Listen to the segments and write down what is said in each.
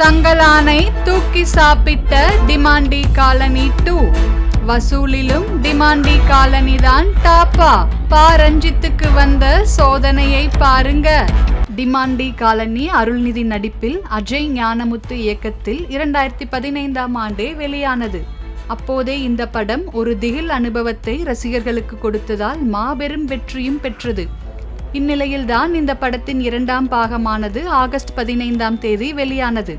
தங்களானை தூக்கி சாப்பிட்ட Demonte colony two. வசூலிலும் டிமாண்டி காலனி தான் டாப்பா. பா ரஞ்சித்துக்கு வந்த சோதனையை பாருங்க. டிமாண்டி காலனி அருள்நிதி நடிப்பில் அஜய் ஞானமுத்து இயக்கத்தில் இரண்டாயிரத்தி பதினைந்தாம் ஆண்டே வெளியானது. அப்போதே இந்த படம் ஒரு திகில் அனுபவத்தை ரசிகர்களுக்கு கொடுத்ததால் மாபெரும் வெற்றியும் பெற்றது. இந்நிலையில்தான் இந்த படத்தின் இரண்டாம் பாகமானது ஆகஸ்ட் பதினைந்தாம் தேதி வெளியானது.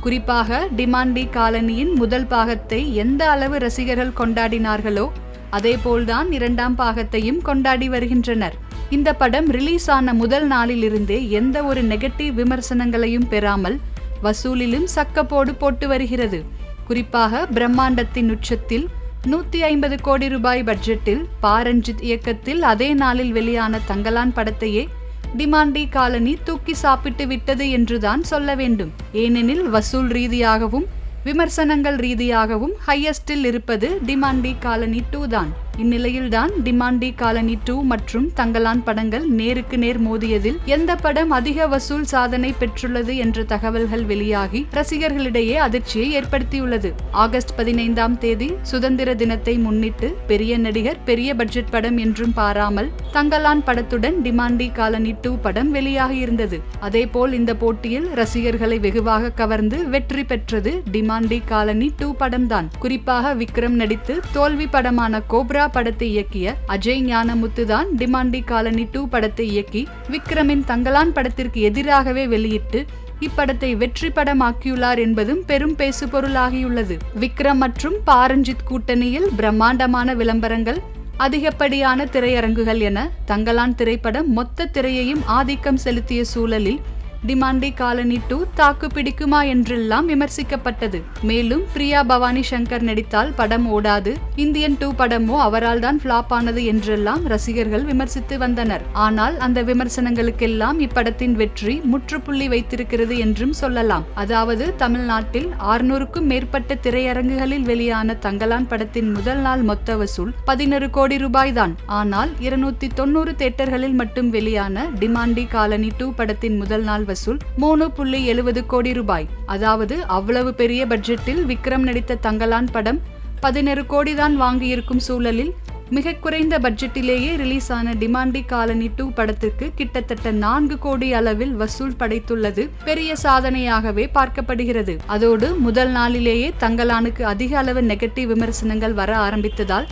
குறிப்பாக டிமாண்டி காலனியின் முதல் பாகத்தை எந்த அளவு ரசிகர்கள் கொண்டாடினார்களோ அதேபோல்தான் இரண்டாம் பாகத்தையும் கொண்டாடி வருகின்றனர். இந்த படம் ரிலீஸ் ஆன முதல் நாளிலிருந்தே எந்த ஒரு நெகட்டிவ் விமர்சனங்களையும் பெறாமல் வசூலிலும் சக்கப்போடு போட்டு வருகிறது. குறிப்பாக பிரம்மாண்டத்தின் உச்சத்தில் நூத்தி ஐம்பது கோடி ரூபாய் பட்ஜெட்டில் பாரஞ்சித் இயக்கத்தில் அதே நாளில் வெளியான தங்கலான் படத்தையே டிமாண்டி காலனி தூக்கி சாப்பிட்டு விட்டது என்றுதான் சொல்ல வேண்டும். ஏனெனில் வசூல் ரீதியாகவும் விமர்சனங்கள் ரீதியாகவும் ஹையஸ்டில் இருப்பது டிமாண்டி காலனி டூ தான். இந்நிலையில்தான் டிமாண்டி காலனி டூ மற்றும் தங்கலான் படங்கள் நேருக்கு நேர் மோதியதில் எந்த படம் அதிக வசூல் சாதனை பெற்றுள்ளது என்ற தகவல்கள் வெளியாகி ரசிகர்களிடையே அதிர்ச்சியை ஏற்படுத்தியுள்ளது. ஆகஸ்ட் பதினைந்தாம் தேதி சுதந்திர தினத்தை முன்னிட்டு பெரிய நடிகர் பெரிய பட்ஜெட் படம் என்றும் பாராமல் தங்கலான் படத்துடன் டிமாண்டி காலனி டூ படம் வெளியாகி இருந்தது அதேபோல் இந்த போட்டியில் ரசிகர்களை வெகுவாக கவர்ந்து வெற்றி பெற்றது டிமாண்டி காலனி டூ படம்தான். குறிப்பாக விக்ரம் நடித்து தோல்வி படமான கோப்ரா படத்தை இயக்கிய அஜய் ஞானமுத்து தான் டிமாண்டி காலனி டூ படத்தை இயக்கி விக்ரமின் தங்கலான் படத்திற்கு எதிராகவே வெளியிட்டு இப்படத்தை வெற்றி படமாக்கியுள்ளார் என்பதும் பெரும் பேசு பொருளாகியுள்ளது விக்ரம் மற்றும் பாரஞ்சித் கூட்டணியில் பிரம்மாண்டமான விளம்பரங்கள் அதிகப்படியான திரையரங்குகள் என தங்கலான் திரைப்படம் மொத்த திரையையும் ஆதிக்கம் செலுத்திய சூழலில் டிமாண்டி காலனி டூ தாக்கு பிடிக்குமா என்றெல்லாம் விமர்சிக்கப்பட்டது. மேலும் பிரியா பவானி சங்கர் நடித்தால் படம் ஓடாது இந்தியன் டூ படமோ அவரால் தான் ஃபிளாப் ஆனது என்றெல்லாம் ரசிகர்கள் விமர்சித்து வந்தனர். ஆனால் அந்த விமர்சனங்களுக்கெல்லாம் இப்படத்தின் வெற்றி முற்றுப்புள்ளி வைத்திருக்கிறது என்றும் சொல்லலாம். அதாவது தமிழ்நாட்டில் ஆறுநூறுக்கும் மேற்பட்ட திரையரங்குகளில் வெளியான தங்கலான் படத்தின் முதல் நாள் மொத்த வசூல் பதினொரு கோடி ரூபாய் தான். ஆனால் இருநூத்தி தொண்ணூறு தேட்டர்களில் மட்டும் வெளியான டிமாண்டி காலனி டூ படத்தின் முதல் நாள் வசூல் மூணு புள்ளி எழுபது கோடி ரூபாய். அதாவது அவ்வளவு பெரிய பட்ஜெட்டில் விக்ரம் நடித்த தங்கலான் படம் பதினேழு கோடி தான் வாங்கியிருக்கும் சூழலில் மிக குறைந்த பட்ஜெட்டிலேயே ரிலீஸ் ஆன டிமாண்டி காலனி டூ படத்திற்கு கிட்டத்தட்ட நான்கு கோடி அளவில் வசூல் படைத்துள்ளது பெரிய சாதனையாகவே பார்க்கப்படுகிறது. அதோடு முதல் நாளிலேயே தங்கலானுக்கு அதிக அளவு நெகட்டிவ் விமர்சனங்கள் வர ஆரம்பித்ததால்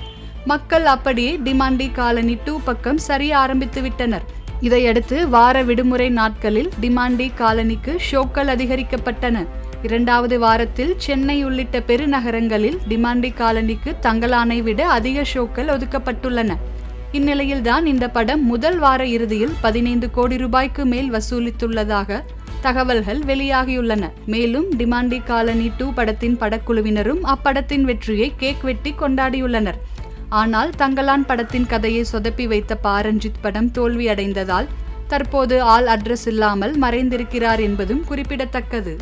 மக்கள் அப்படியே டிமாண்டி காலனி டூ பக்கம் சரிய ஆரம்பித்து விட்டனர் இதையடுத்து வார விடுமுறை நாட்களில் டிமாண்டி காலனிக்கு ஷோக்கள் அதிகரிக்கப்பட்டன. இரண்டாவது வாரத்தில் சென்னை உள்ளிட்ட பெருநகரங்களில் டிமாண்டி காலனிக்கு தங்கலானை விட அதிக ஷோக்கள் ஒதுக்கப்பட்டுள்ளன. இந்நிலையில்தான் இந்த படம் முதல் வார இறுதியில் பதினைந்து கோடி ரூபாய்க்கு மேல் வசூலித்துள்ளதாக தகவல்கள் வெளியாகியுள்ளன. மேலும் டிமாண்டி காலனி டூ படத்தின் படக்குழுவினரும் அப்படத்தின் வெற்றியை கேக் வெட்டி கொண்டாடியுள்ளனர். ஆனால் தங்கலான் படத்தின் கதையை சொதப்பி வைத்த பாரஞ்சித் படம் தோல்வியடைந்ததால் தற்போது ஆள் அட்ரஸ் இல்லாமல் மறைந்திருக்கிறார் என்பதும் குறிப்பிடத்தக்கது.